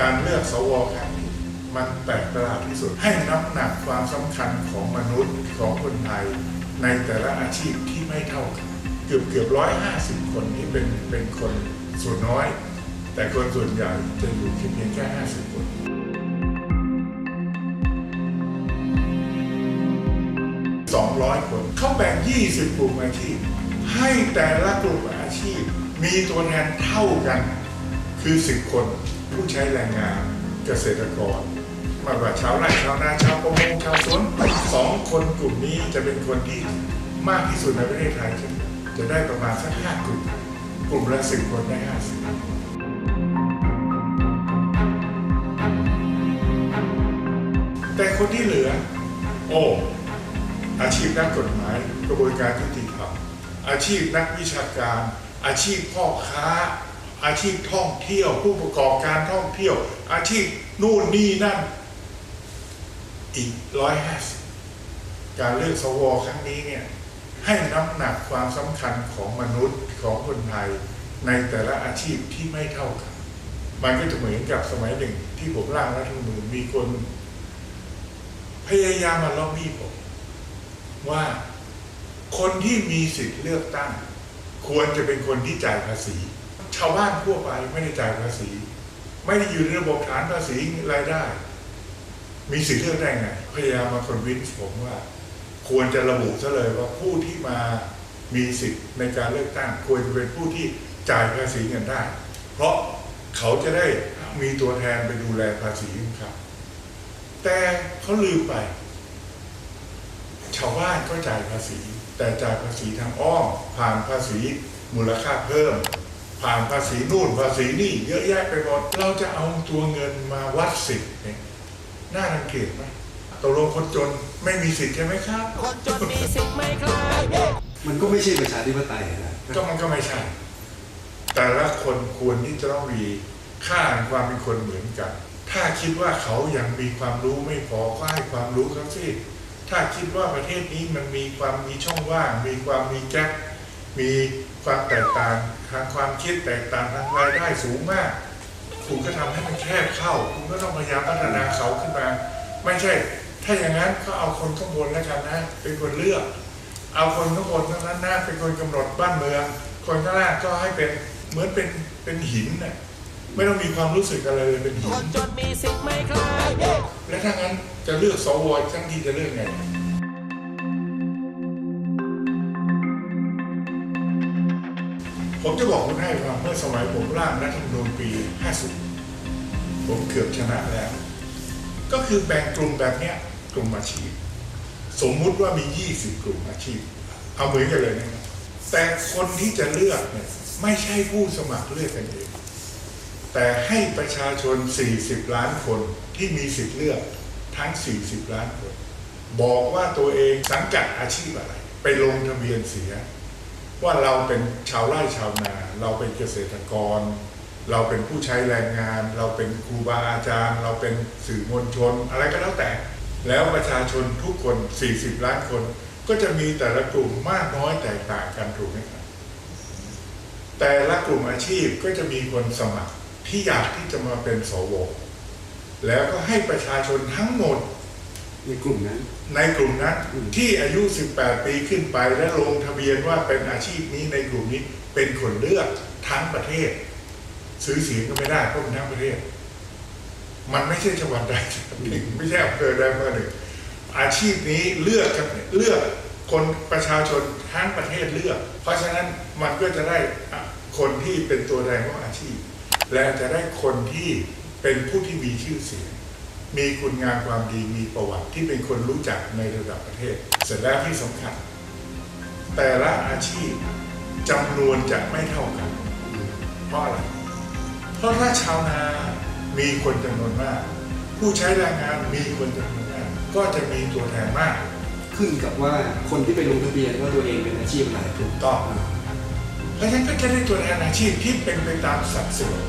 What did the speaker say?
การเลือกสวครั้งนี้มันแปลกประหลาดที่สุด ให้น้ำหนักความสำคัญของมนุษย์ของคนไทย ในแต่ละอาชีพที่ไม่เท่ากันเกือบเกือบร้อยห้าสิบคนนี้เป็นเป็นคนส่วนน้อย แต่คนส่วนใหญ่จะอยู่เพียงแค่ห้าสิบคน200คนเขาแบ่ง20กลุ่มอาชีพ ให้แต่ละกลุ่มอาชีพมีตัวแทนเท่ากันคือ10คน ผู้ใช้แรงงานเกษตรกรมากกว่าชาวไร่ชาวนาชาวประมงชาวสวนสองคนกลุ่มนี้จะเป็นคนที่มากที่สุดในประเทศไทยจะได้ประมาณสักห้ากลุ่มกลุ่มละสิบคนได้ห้าสิบแต่คนที่เหลือ โอ้อาชีพนักกฎหมายกระบวนการยุติธรรมอาชีพนักวิชาการ อาชีพพ่อค้า อาชีพท่องเที่ยว ผู้ประกอบการท่องเที่ยว อาชีพนู่นนี่นั่น อีกร้อยห้าสิบการเลือกสวครั้งนี้เนี่ยให้น้ำหนักความสำคัญของมนุษย์ของคนไทยในแต่ละอาชีพที่ไม่เท่ากัน มันก็จะเหมือนกับสมัยหนึ่งที่ผมร่างรัฐธรรมนูญมีคน พยายามมาล็อบบี้ผม ว่าคนที่มีสิทธิ์เลือกตั้ง ควรจะเป็นคนที่จ่ายภาษี ชาวบ้านทั่วไปไม่ได้จ่ายภาษี ไม่ได้อยู่ในระบบฐานภาษีรายได้ มีสิทธิ์เลือกได้ไงพยายามมาคอนวินส์ผมว่า ควรจะระบุซะเลยว่าผู้ที่มามีสิทธิ์ในการเลือกตั้ง ควรจะเป็นผู้ที่จ่ายภาษีเงินได้ เพราะเขาจะได้มีตัวแทนไปดูแลภาษีของเขาแต่เขาลืมไป ชาวบ้านก็จ่ายภาษี แต่จ่ายภาษีทางอ้อมผ่านภาษีมูลค่าเพิ่ม ผ่านภาษีนู่นภาษีนี่เยอะแยะไปหมดเราจะเอาตัวเงินมาวัดสิทธิ์เนี่ยน่ารังเกียจไหมตกลงคนจนไม่มีสิทธิ์ใช่ไหมครับ คนจนมีสิทธิ์ไหมครับมันก็ไม่ใช่ประชาธิปไตยนะก็มันก็ไม่ใช่ แต่ละคนควรที่จะต้องมีค่าแห่งความเป็นคนเหมือนกัน ถ้าคิดว่าเขายังมีความรู้ไม่พอก็ให้ความรู้เขาสิถ้าคิดว่าประเทศนี้มันมีความมีช่องว่าง มีความมีแก๊ป มีความแตกต่างทางความคิดแตกต่างทางรายได้สูงมาก คุณก็ทำให้มันแคบเข้า คุณก็ต้องพยายามพัฒนาเขาขึ้นมา ไม่ใช่ ถ้าอย่างนั้นก็เอาคนข้างบนแล้วกันนะ เป็นคนเลือก เอาคนข้างบนเท่านั้นนะเป็นคนกำหนดบ้านเมือง คนข้างล่างก็ให้เป็นเหมือนเป็นเป็นหินน่ะไม่ต้องมีความรู้สึกอะไรเลยเป็นหิคนนจนมีสิทธิ์ไหมครับและถ้างั้นจะเลือกสวทั้งที่จะเลือกไง ผมจะบอกคุณให้ว่าเมื่อสมัยผมร่างรัฐธรรมนูญปี 50 ผมเกือบชนะแล้ว ก็คือแบ่งกลุ่มแบบเนี้ยกลุ่มอาชีพ สมมุติว่ามี 20 กลุ่มอาชีพ เอาเหมือนกันเลยนะครับแต่คนที่จะเลือกเนี่ยไม่ใช่ผู้สมัครเลือกกันเอง แต่ให้ประชาชน 40 ล้านคนที่มีสิทธิ์เลือกทั้ง 40 ล้านคน บอกว่าตัวเองสังกัดอาชีพอะไร ไปลงทะเบียนเสีย ว่าเราเป็นชาวไร่ชาวนา เราเป็นเกษตรกร เราเป็นผู้ใช้แรงงาน เราเป็นครูบาอาจารย์ เราเป็นสื่อมวลชน อะไรก็แล้วแต่ แล้วประชาชนทุกคน 40 ล้านคน ก็จะมีแต่ละกลุ่มมากน้อยแตกต่างกันถูกไหมครับแต่ละกลุ่มอาชีพก็จะมีคนสมัครที่อยากที่จะมาเป็นสวแล้วก็ให้ประชาชนทั้งหมด ในกลุ่มนั้น ในกลุ่มนั้นอืมที่อายุ 18 ปีขึ้นไปและลงทะเบียนว่าเป็นอาชีพนี้ในกลุ่มนี้เป็นคนเลือกทั้งประเทศ ซื้อเสียงก็ไม่ได้เพราะเป็นทั้งประเทศ มันไม่ใช่จังหวัดใดจังหวัดหนึ่งไม่ใช่อำเภอใดอำเภอหนึ่งอาชีพนี้เลือกกันเลือกคนประชาชนทั้งประเทศเลือก เพราะฉะนั้นมันก็จะได้อะคนที่เป็นตัวแทนของอาชีพ และจะได้คนที่เป็นผู้ที่มีชื่อเสียง มีคุณงามความดีมีประวัติที่เป็นคนรู้จักในระดับประเทศ เสร็จแล้วที่สำคัญ แต่ละอาชีพจำนวนจะไม่เท่ากัน เพราะอะไร เพราะถ้าชาวนามีคนจำนวนมาก ผู้ใช้แรงงานมีคนจำนวนมาก ก็จะมีตัวแทนมาก ขึ้นกับว่าคนที่ไปลงทะเบียนว่าตัวเองเป็นอาชีพอะไรถูกต้อง เพราะฉะนั้นก็จะได้ตัวแทนอาชีพที่เป็นไปตามสัดส่วน